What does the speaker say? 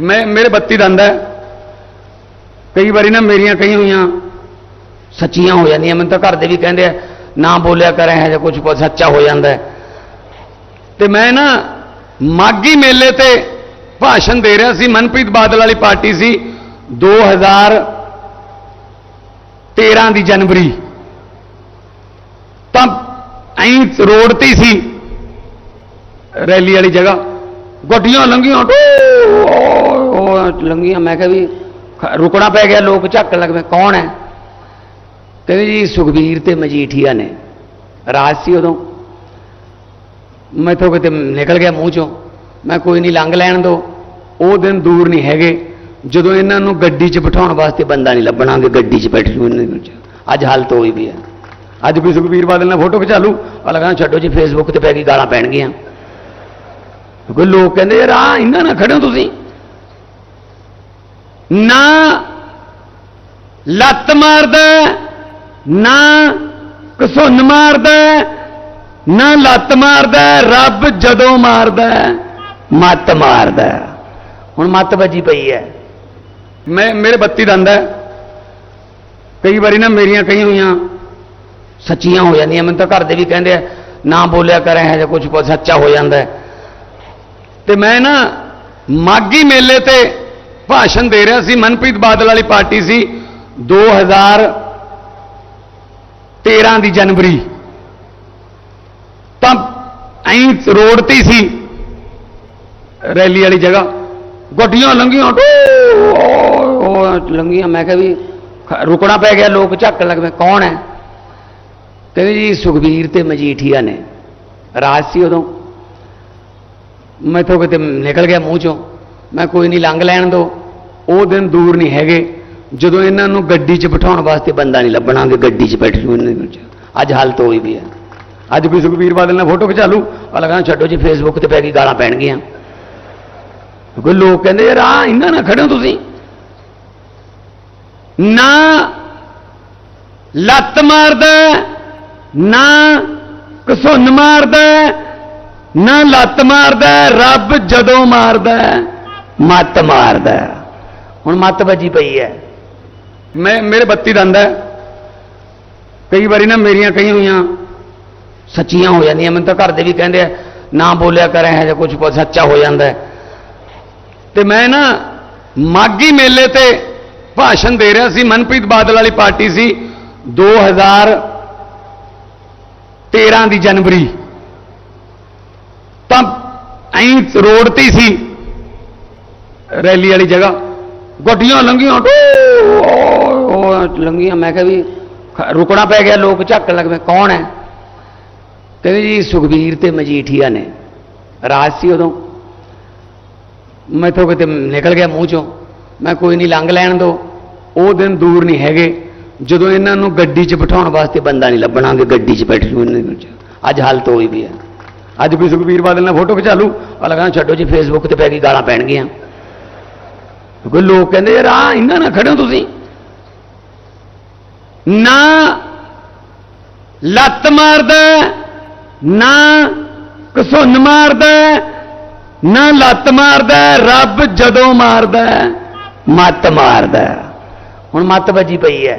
ਮੈਂ, ਮੇਰੇ ਬੱਤੀ ਦੰਦ ਹੈ। ਕਈ ਵਾਰੀ ਨਾ ਮੇਰੀਆਂ ਕਈ ਹੋਈਆਂ ਸੱਚੀਆਂ ਹੋ ਜਾਂਦੀਆਂ। ਮੈਨੂੰ ਤਾਂ ਘਰ ਦੇ ਵੀ ਕਹਿੰਦੇ ਆ, ਨਾ ਬੋਲਿਆ ਕਰ, ਇਹ ਜਿਹਾ ਕੁਝ ਸੱਚਾ ਹੋ ਜਾਂਦਾ ਹੈ। ਤੇ ਮੈਂ ਨਾ ਮਾਗੀ ਮੇਲੇ ਤੇ ਭਾਸ਼ਣ ਦੇ ਰਿਹਾ ਸੀ। ਮਨਪ੍ਰੀਤ ਬਾਦਲ ਵਾਲੀ ਪਾਰਟੀ ਸੀ। 2013 ਦੀ ਜਨਵਰੀ। ਤਾਂ ਐਂ ਰੋਡ ਤੇ ਸੀ ਰੈਲੀ ਵਾਲੀ ਜਗ੍ਹਾ। ਗੱਡੀਆਂ ਲੰਘੀਆਂ ਲੰਘੀਆਂ। ਮੈਂ ਕਿਹਾ ਵੀ ਰੁਕਣਾ ਪੈ ਗਿਆ, ਲੋਕ ਝੱਕਣ ਲੱਗ ਪਏ, ਕੌਣ ਹੈ? ਕਹਿੰਦੇ ਜੀ, ਸੁਖਬੀਰ ਤੇ ਮਜੀਠੀਆ ਨੇ। ਰਾਜ ਸੀ ਉਦੋਂ। ਮੈਥੋਂ ਕਿਤੇ ਨਿਕਲ ਗਿਆ ਮੂੰਹ ਚੋਂ। ਮੈਂ ਕੋਈ ਨਹੀਂ ਲੰਘ ਲੈਣ ਦੋ। ਉਹ ਦਿਨ ਦੂਰ ਨਹੀਂ ਹੈਗੇ। ਜਦੋਂ ਇਹਨਾਂ ਨੂੰ ਗੱਡੀ 'ਚ ਬਿਠਾਉਣ ਵਾਸਤੇ ਬੰਦਾ ਨਹੀਂ ਲੱਭਣਾ ਕਿ ਗੱਡੀ 'ਚ ਬੈਠ ਨੂੰ ਇਹਨਾਂ ਨੂੰ। ਅੱਜ ਹਾਲਤ ਹੋਈ ਵੀ ਹੈ। ਅੱਜ ਵੀ ਸੁਖਬੀਰ ਬਾਦਲ ਨਾਲ ਫੋਟੋ ਖਿਚਾ ਲੂ ਅਲਗਾ ਛੱਡੋ ਜੀ ਫੇਸਬੁੱਕ ਤੇ ਪੈ ਗਈ, ਗਾਲਾਂ ਪੈਣਗੀਆਂ। ਕਿਉਂਕਿ ਲੋਕ ਕਹਿੰਦੇ, ਯਾਰ ਆ ਇਹਨਾਂ ਨਾਲ ਖੜੇ ਹੋ ਤੁਸੀਂ। ਨਾ ਲੱਤ ਮਾਰਦਾ, ਨਾ ਕਸੁੰਨ ਮਾਰਦਾ, ਨਾ ਲੱਤ ਮਾਰਦਾ, ਰੱਬ ਜਦੋਂ ਮਾਰਦਾ, ਮੱਤ ਮਾਰਦਾ। ਹੁਣ ਮੱਤ ਵੱਜੀ ਪਈ ਹੈ। ਮੈਂ, ਮੇਰੇ ਬੱਤੀ ਦੰਦ ਹੈ। ਕਈ ਵਾਰੀ ਨਾ ਮੇਰੀਆਂ ਕਈ ਹੋਈਆਂ ਸੱਚੀਆਂ ਹੋ ਜਾਂਦੀਆਂ। ਮੈਨੂੰ ਤਾਂ ਘਰ ਦੇ ਵੀ ਕਹਿੰਦੇ ਆ, ਨਾ ਬੋਲਿਆ ਕਰ, ਇਹ ਜਿਹਾ ਕੁਝ ਕੁਝ ਸੱਚਾ ਹੋ ਜਾਂਦਾ ਹੈ। ਤੇ ਮੈਂ ਨਾ ਮਾਗੀ ਮੇਲੇ ਤੇ ਭਾਸ਼ਣ ਦੇ ਰਿਹਾ ਸੀ। ਮਨਪ੍ਰੀਤ ਬਾਦਲ ਵਾਲੀ ਪਾਰਟੀ ਸੀ 2013 ਦੀ ਜਨਵਰੀ। ਤਾਂ ਐਂ ਰੋਡ ਤੇ ਸੀ ਰੈਲੀ ਵਾਲੀ ਜਗ੍ਹਾ। ਗੱਡੀਆਂ ਲੰਘੀਆਂ ਲੰਘੀਆਂ। ਮੈਂ ਕਿਹਾ ਵੀ ਰੁਕਣਾ ਪੈ ਗਿਆ, ਲੋਕ ਝੱਕਣ ਲੱਗ ਪਏ, ਕੌਣ ਹੈ? ਕਹਿੰਦੇ ਜੀ, ਸੁਖਬੀਰ ਤੇ ਮਜੀਠੀਆ ਨੇ। ਰਾਜ ਸੀ ਉਦੋਂ। ਮੈਥੋਂ ਕਿਤੇ ਨਿਕਲ ਗਿਆ ਮੂੰਹ ਚੋਂ। ਮੈਂ ਕੋਈ ਨਹੀਂ, ਲੰਘ ਲੈਣ ਦੋ। ਉਹ ਦਿਨ ਦੂਰ ਨਹੀਂ ਹੈਗੇ। ਜਦੋਂ ਇਹਨਾਂ ਨੂੰ ਗੱਡੀ 'ਚ ਬਿਠਾਉਣ ਵਾਸਤੇ ਬੰਦਾ ਨਹੀਂ ਲੱਭਣਾਗੇ ਗੱਡੀ 'ਚ ਬੈਠੇ ਨੂੰ ਇਹਨਾਂ ਨੂੰ। ਅੱਜ ਹਾਲਤ ਹੋਈ ਵੀ ਹੈ। ਅੱਜ ਵੀ ਸੁਖਬੀਰ ਬਾਦਲ ਨਾਲ ਫੋਟੋ ਖਿਚਾ ਲੂ ਅਲਗਾ ਛੱਡੋ ਜੀ ਫੇਸਬੁੱਕ ਤੇ ਪੈ ਗਈ ਗਾਲਾਂ ਪੈਣਗੀਆਂ। ਕੋਈ ਲੋਕ ਕਹਿੰਦੇ, ਯਾਰ ਆ ਇਹਨਾਂ ਨਾਲ ਖੜੇ ਹੋ ਤੁਸੀਂ। ਨਾ ਲੱਤ ਮਾਰਦਾ, ਨਾ ਕਸੁੰਨ ਮਾਰਦਾ ਨਾ ਲੱਤ ਮਾਰਦਾ, ਰੱਬ ਜਦੋਂ ਮਾਰਦਾ, ਮੱਤ ਮਾਰਦਾ। ਹੁਣ ਮੱਤ ਵੱਜੀ ਪਈ ਹੈ। ਮੈਂ, ਮੇਰੇ ਬੱਤੀ ਦੰਦ ਹੈ। ਕਈ ਵਾਰੀ ਨਾ ਮੇਰੀਆਂ ਕਈ ਹੋਈਆਂ ਸੱਚੀਆਂ ਹੋ ਜਾਂਦੀਆਂ। ਮੈਨੂੰ ਤਾਂ ਘਰ ਦੇ ਵੀ ਕਹਿੰਦੇ ਆ, ਨਾ ਬੋਲਿਆ ਕਰ, ਇਹ ਜਿਹਾ ਕੁਝ ਸੱਚਾ ਹੋ ਜਾਂਦਾ ਹੈ। ਤੇ ਮੈਂ ਨਾ ਮਾਗੀ ਮੇਲੇ ਤੇ ਭਾਸ਼ਣ ਦੇ ਰਿਹਾ ਸੀ। ਮਨਪ੍ਰੀਤ ਬਾਦਲ ਵਾਲੀ ਪਾਰਟੀ ਸੀ। 2013 ਦੀ ਜਨਵਰੀ ਦੋ ਉਹ ਦਿਨ ਦੂਰ ਨਹੀਂ ਹੈਗੇ ਜਦੋਂ ਇਹਨਾਂ ਨੂੰ ਗੱਡੀ 'ਚ ਬਿਠਾਉਣ ਵਾਸਤੇ ਬੰਦਾ ਨਹੀਂ ਲੱਭਣਾਗੇ ਗੱਡੀ 'ਚ ਬੈਠੇ ਨੂੰ ਇਹਨਾਂ ਨੂੰ। ਅੱਜ ਹਾਲਤ ਹੋਈ ਵੀ ਹੈ ਮੈਂ ਮੇਰੇ ਬੱਤੀ ਦੰਦ ਹੈ ਕਈ ਵਾਰੀ ਨਾ ਮੇਰੀਆਂ ਕਈ ਹੋਈਆਂ ਸੱਚੀਆਂ ਹੋ ਜਾਂਦੀਆਂ ਮੈਨੂੰ ਤਾਂ ਘਰ ਦੇ ਵੀ ਕਹਿੰਦੇ ਆ ਨਾ ਬੋਲਿਆ ਕਰ ਇਹ ਜਿਹਾ ਕੁਝ ਕੁਝ ਸੱਚਾ ਹੋ ਜਾਂਦਾ ਹੈ ਤੇ ਮੈਂ ਨਾ ਮਾਗੀ ਮੇਲੇ ਤੇ ਭਾਸ਼ਣ ਦੇ ਰਿਹਾ ਸੀ ਮਨਪ੍ਰੀਤ ਬਾਦਲ ਵਾਲੀ ਪਾਰਟੀ ਸੀ 2013 ਦੀ ਜਨਵਰੀ। ਐਂ ਰੋਡ ਤੇ ਸੀ। ਰੈਲੀ ਵਾਲੀ ਜਗ੍ਹਾ। ਗੱਡੀਆਂ ਲੰਘੀਆਂ ਲੰਘੀਆਂ। ਮੈਂ ਕਿਹਾ ਵੀ ਰੁਕਣਾ ਪੈ ਗਿਆ, ਲੋਕ ਝੱਕਣ ਲੱਗ ਪਏ, ਕੌਣ ਹੈ? ਕਹਿੰਦੇ ਜੀ, ਸੁਖਬੀਰ ਤੇ ਮਜੀਠੀਆ ਨੇ। ਰਾਜ ਸੀ ਉਦੋਂ। ਮੈਥੋਂ ਕਿਤੇ ਨਿਕਲ ਗਿਆ ਮੂੰਹ ਚੋਂ। ਮੈਂ ਕੋਈ ਨਹੀਂ, ਲੰਘ ਲੈਣ ਦੋ। ਉਹ ਦਿਨ ਦੂਰ ਨਹੀਂ ਹੈਗੇ। ਜਦੋਂ ਇਹਨਾਂ ਨੂੰ ਗੱਡੀ 'ਚ ਬਿਠਾਉਣ ਵਾਸਤੇ ਬੰਦਾ ਨਹੀਂ ਲੱਭਣਾਗੇ ਗੱਡੀ 'ਚ ਬੈਠੇ ਨੂੰ ਇਹਨਾਂ ਨੂੰ। ਅੱਜ ਹਾਲਤ ਹੋਈ ਵੀ ਹੈ। ਅੱਜ ਕੋਈ ਸੁਖਬੀਰ ਬਾਦਲ ਨਾਲ ਫੋਟੋ ਖਿਚਾ ਲੂ ਅਲਗਾ ਛੱਡੋ ਜੀ ਫੇਸਬੁੱਕ ਤੇ ਪੈ ਗਈ ਗਾਲਾਂ ਪੈਣਗੀਆਂ ਕੋਈ ਲੋਕ ਕਹਿੰਦੇ, ਯਾਰ ਆ ਇਹਨਾਂ ਨਾਲ ਖੜੇ ਹੋ ਤੁਸੀਂ। ਨਾ ਲੱਤ ਮਾਰਦਾ, ਨਾ ਕਸੁੰਨ ਮਾਰਦਾ, ਨਾ ਲੱਤ ਮਾਰਦਾ, ਰੱਬ ਜਦੋਂ ਮਾਰਦਾ, ਮੱਤ ਮਾਰਦਾ। ਹੁਣ ਮੱਤ ਵੱਜੀ ਪਈ ਹੈ।